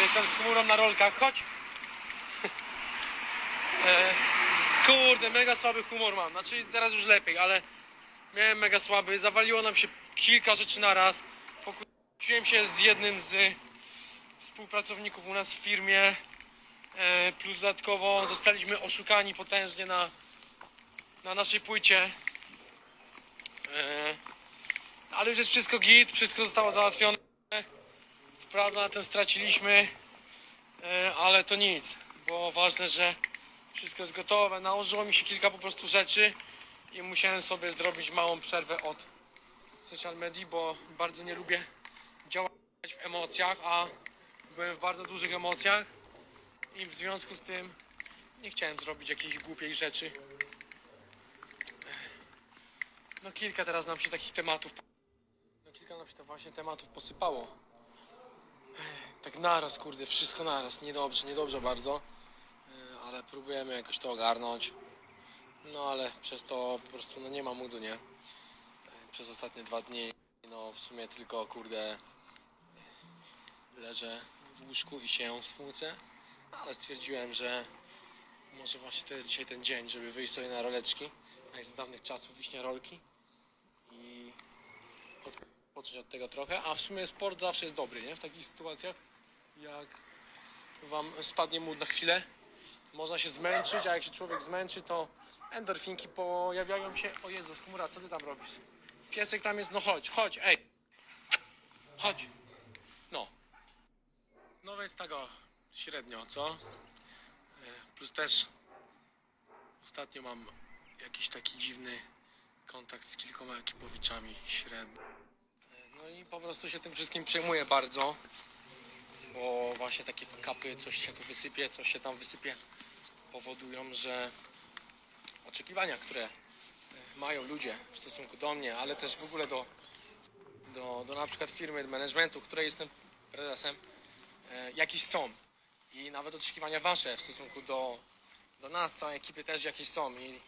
Jestem z chmurą na rolkach, chodź. e, kurde, mega słaby humor mam. Znaczy teraz już lepiej, ale miałem mega słaby. Zawaliło nam się kilka rzeczy na raz. Pokłóciłem się z jednym z współpracowników u nas w firmie. E, plus dodatkowo zostaliśmy oszukani potężnie na, na naszej płycie. E, ale już jest wszystko git, wszystko zostało załatwione. Prawda na tym straciliśmy, e, ale to nic, bo ważne, że wszystko jest gotowe. Nałożyło mi się kilka po prostu rzeczy i musiałem sobie zrobić małą przerwę od social media, bo bardzo nie lubię działać w emocjach, a byłem w bardzo dużych emocjach i w związku z tym nie chciałem zrobić jakiejś głupiej rzeczy. No kilka teraz nam się takich tematów no kilka nam się to właśnie tematów posypało. Tak naraz, kurde, wszystko naraz. Niedobrze, niedobrze bardzo. E, Ale próbujemy jakoś to ogarnąć. No ale przez to po prostu no nie ma moodu, nie? E, Przez ostatnie dwa dni no w sumie tylko kurde leżę w łóżku i się smucę. Ale stwierdziłem, że może właśnie to jest dzisiaj ten dzień, żeby wyjść sobie na roleczki. Jak z dawnych czasów wiśnie rolki. I odpocząć od tego trochę, a w sumie sport zawsze jest dobry, nie? W takich sytuacjach, jak wam spadnie mód na chwilę, można się zmęczyć, a jak się człowiek zmęczy, to endorfinki pojawiają się. O Jezus, chmura, co ty tam robisz? Piesek tam jest, no chodź, chodź, ej. Chodź. No. No więc tak o, średnio, co? E, Plus też ostatnio mam jakiś taki dziwny kontakt z kilkoma ekipowiczami średnio. No i po prostu się tym wszystkim przejmuję bardzo, bo właśnie takie fakapy, coś się tu wysypie, coś się tam wysypie, powodują, że oczekiwania, które mają ludzie w stosunku do mnie, ale też w ogóle do, do, do na przykład firmy managementu, której jestem prezesem, e, jakieś są. I nawet oczekiwania wasze w stosunku do, do nas, całej ekipy też jakieś są. I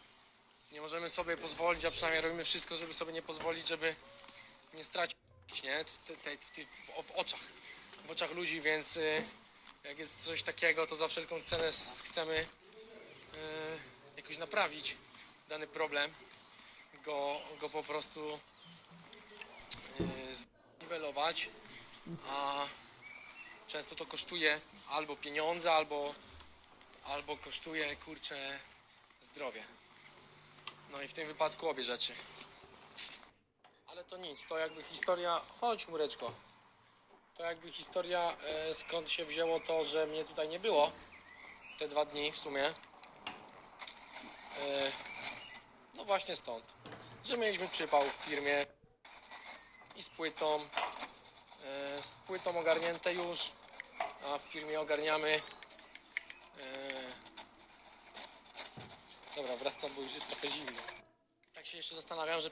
nie możemy sobie pozwolić, a przynajmniej robimy wszystko, żeby sobie nie pozwolić, żeby nie stracić nie? W, te, w, w, w oczach, w oczach ludzi, więc y, jak jest coś takiego, to za wszelką cenę chcemy y, jakoś naprawić dany problem, go, go po prostu y, zniwelować, a często to kosztuje albo pieniądze, albo, albo kosztuje, kurczę, zdrowie. No i w tym wypadku obie rzeczy. To nic, to jakby historia. Chodź, mureczko. To jakby historia, e, skąd się wzięło to, że mnie tutaj nie było te dwa dni w sumie. E, no właśnie stąd. Że mieliśmy przypał w firmie i z płytą. E, z płytą ogarnięte już, a w firmie ogarniamy. E, dobra, wracam, bo już jest trochę zimno. Tak się jeszcze zastanawiam, że